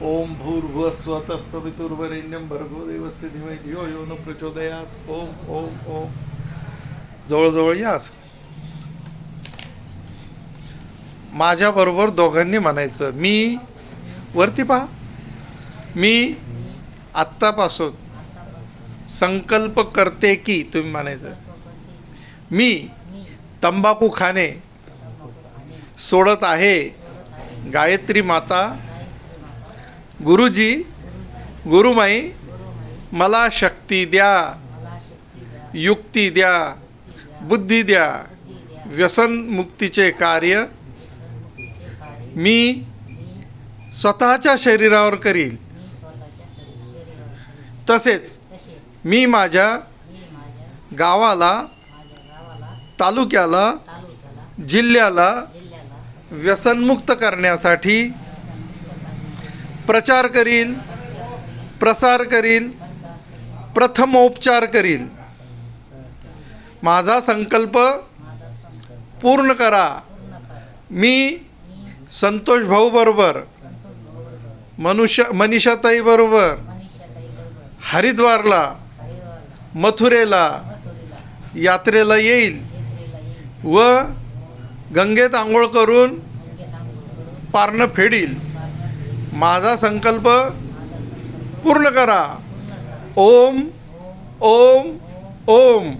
ओम भूर्भुव स्वतः सवितुर्वरेण्यम भर्गो देवस्य धीमहि धियो यो न प्रचोदयात। ओम ओम ओम। जवळजवळ यास माझ्याबरोबर दोघांनी म्हणायचं मी वरती पहा. मी आत्तापासून संकल्प करते की तुम्ही म्हणायचं. मी तंबाखू खाणे सोडत आहे गायत्री माता गुरुजी गुरुमाई मला शक्ती द्या युक्ती द्या बुद्धी द्या व्यसनमुक्तीचे कार्य मी स्वतःच्या शरीरावर करील. तसेच मी माझ्या गावाला तालुक्याला जिल्ह्याला व्यसनमुक्त करण्यासाठी प्रचार करील प्रसार करील प्रथमोपचार करील. माझा संकल्प पूर्ण करा. मी संतोष भाऊ बरोबर मनुष्य मनीषाताई बरोबर हरिद्वारला मथुरेला यात्रेला येईल व गंगेत आंघोळ करून पारणं फेडील. माझा संकल्प पूर्ण करा. ओम ओम ओम.